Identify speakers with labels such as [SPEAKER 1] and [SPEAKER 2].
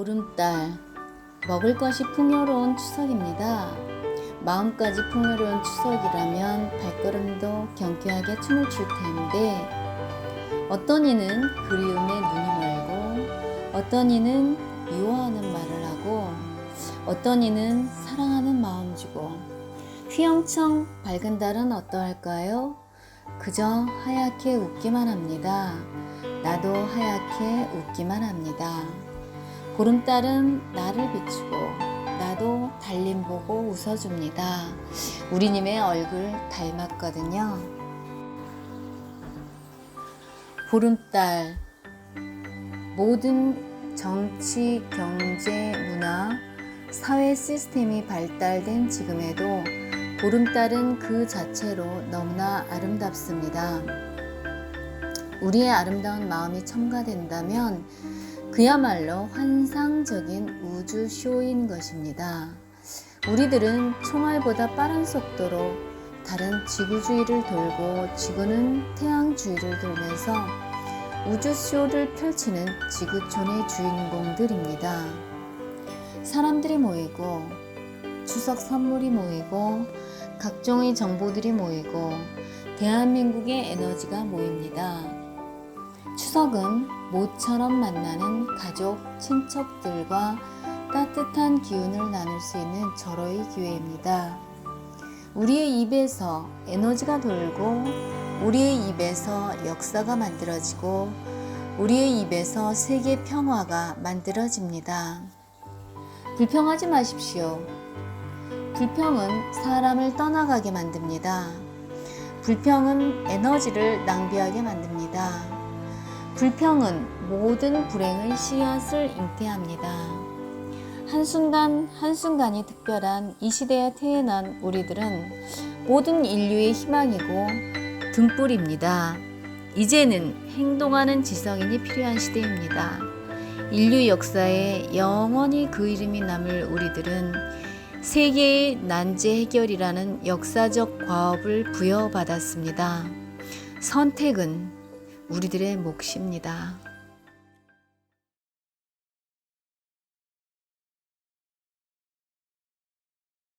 [SPEAKER 1] 보름달 먹을 것이 풍요로운 추석입니다. 마음까지 풍요로운 추석이라면 발걸음도 경쾌하게 춤을 출 텐데 어떤 이는 그리움에 눈이 멀고 어떤 이는 미워하는 말을 하고 어떤 이는 사랑하는 마음 주고 휘영청 밝은 달은 어떠할까요? 그저 하얗게 웃기만 합니다. 나도 하얗게 웃기만 합니다. 보름달은 나를 비추고 나도 달림 보고 웃어줍니다. 우리님의 얼굴 닮았거든요. 보름달 모든 정치, 경제, 문화, 사회 시스템이 발달된 지금에도 보름달은 그 자체로 너무나 아름답습니다. 우리의 아름다운 마음이 첨가된다면 그야말로 환상적인 우주쇼인 것입니다. 우리들은 총알보다 빠른 속도로 다른 지구 주위를 돌고 지구는 태양 주위를 돌면서 우주쇼를 펼치는 지구촌의 주인공들입니다. 사람들이 모이고 추석 선물이 모이고 각종의 정보들이 모이고 대한민국의 에너지가 모입니다. 추석은 모처럼 만나는 가족, 친척들과 따뜻한 기운을 나눌 수 있는 절호의 기회입니다. 우리의 입에서 에너지가 돌고, 우리의 입에서 역사가 만들어지고, 우리의 입에서 세계 평화가 만들어집니다. 불평하지 마십시오. 불평은 사람을 떠나가게 만듭니다. 불평은 에너지를 낭비하게 만듭니다. 불평은 모든 불행의 씨앗을 잉태합니다. 한순간 한순간이 특별한 이 시대에 태어난 우리들은 모든 인류의 희망이고 등불입니다. 이제는 행동하는 지성인이 필요한 시대입니다. 인류 역사에 영원히 그 이름이 남을 우리들은 세계의 난제 해결이라는 역사적 과업을 부여받았습니다. 선택은 우리들의 몫입니다.